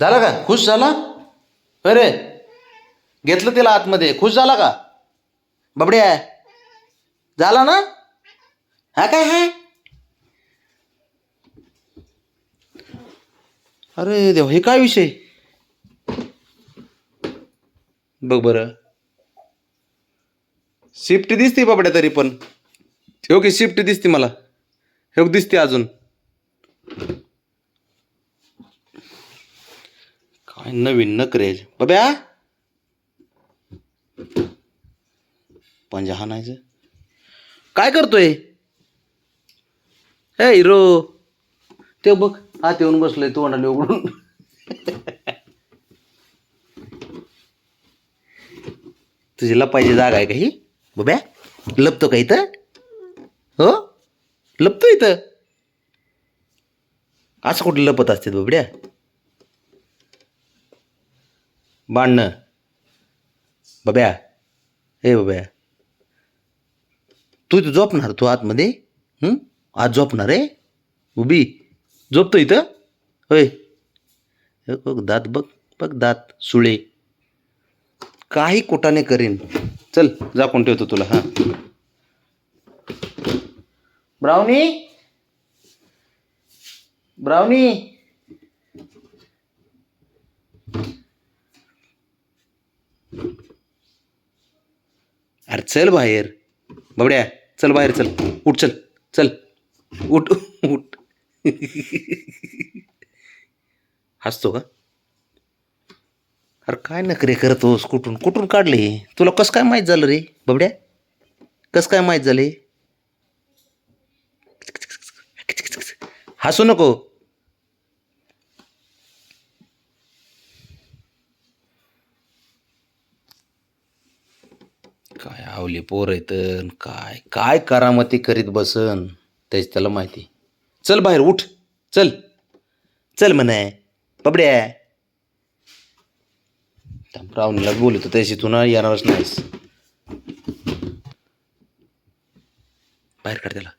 झाला का? खुश झाला? अरे घेतलं तिला आतमध्ये. खुश झाला का? बाबड्या झाला ना? हा काय हाय अरे देव हे काय विषय? बघ बरं. शिफ्ट दिसते बाबड्या तरी पण. हो की शिफ्ट दिसते मला. हे दिसते अजून. काय नवीन नकरेज. बब्या? पंजा हाणायचं. काय करतोय? हे हिरो. ते बघ हात येऊन बसलोय तोंडाने उघडून. तुझी लपायची जागा आहे का ही? बब्या लपतो का इथं? हो? लपतो इथं? असं कुठे लपत असते बबड्या भांडणं बब्या. हे बब्या. तू इथं झोपणार तू आतमध्ये? आज झोपणार रे उभी. झोपतो इथं? होय. बघ दात बघ बघ दात सुळे. काही कोटाने करीन. चल झाकून ठेवतो तुला हां. ब्राउनी. ब्राउनी. अरे चल बाहेर. बबड्या चल बाहेर चल. उठ चल. चल. उठ उठ. हसतो का? अरे काय नखरे करतोस? कुठून कुठून काढले हे? तुला कसं काय माहीत झालं रे बबड्या? कसं काय माहीत झाले हसू नको. काय आवली पोर येतन काय काय करामती करीत बसन त्याच त्याला माहिती. चल बाहेर उठ चल चल म्हणाय बबड्या रावणीला बोलतो त्याशी तुला येणारच नाहीस. बाहेर काढ त्याला.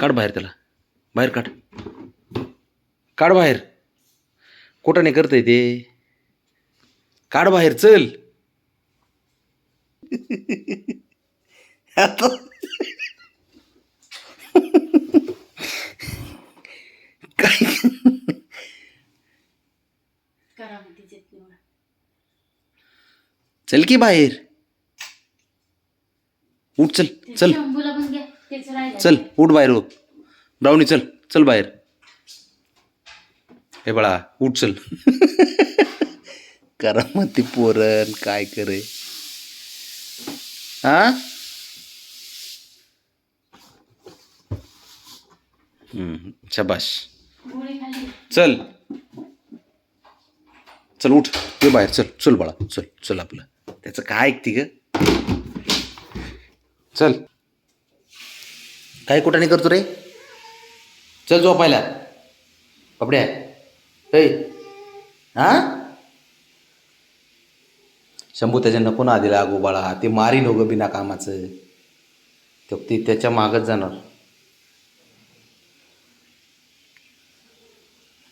काढ बाहेर त्याला. बाहेर काढ. काढ बाहेर. कुठं नाही करतंय ते. काढ बाहेर चल. आता काय चल की बाहेर. उठ चल चल. चल उठ बाहेर हो ब्राउनी चल चल बाहेर. हे बाळा उठ चल. करा मग ती पोरण काय करे. हा? हम्म, चल. चल उठ. ये बाहेर. चल चल बाळा. चल चल आपलं. त्याचं काय ऐकते ग? चल. काय कुठं नाही करतो रे? चल झोपायला. कपड्या ऐ हा? शंभू त्याच्या नको ना दिला गोबाळा ते मारी नको बिना कामाचं. तर ते त्याच्या मागच जाणार.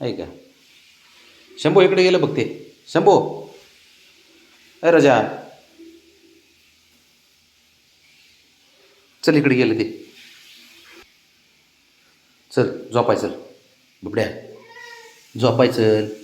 आहे का? शंभू इकडे गेलं बघ ते. शंभू! अरे रजा. चल इकडे गेलं ते. चल झोपाय चल. बुबड्या. झोपाय चल.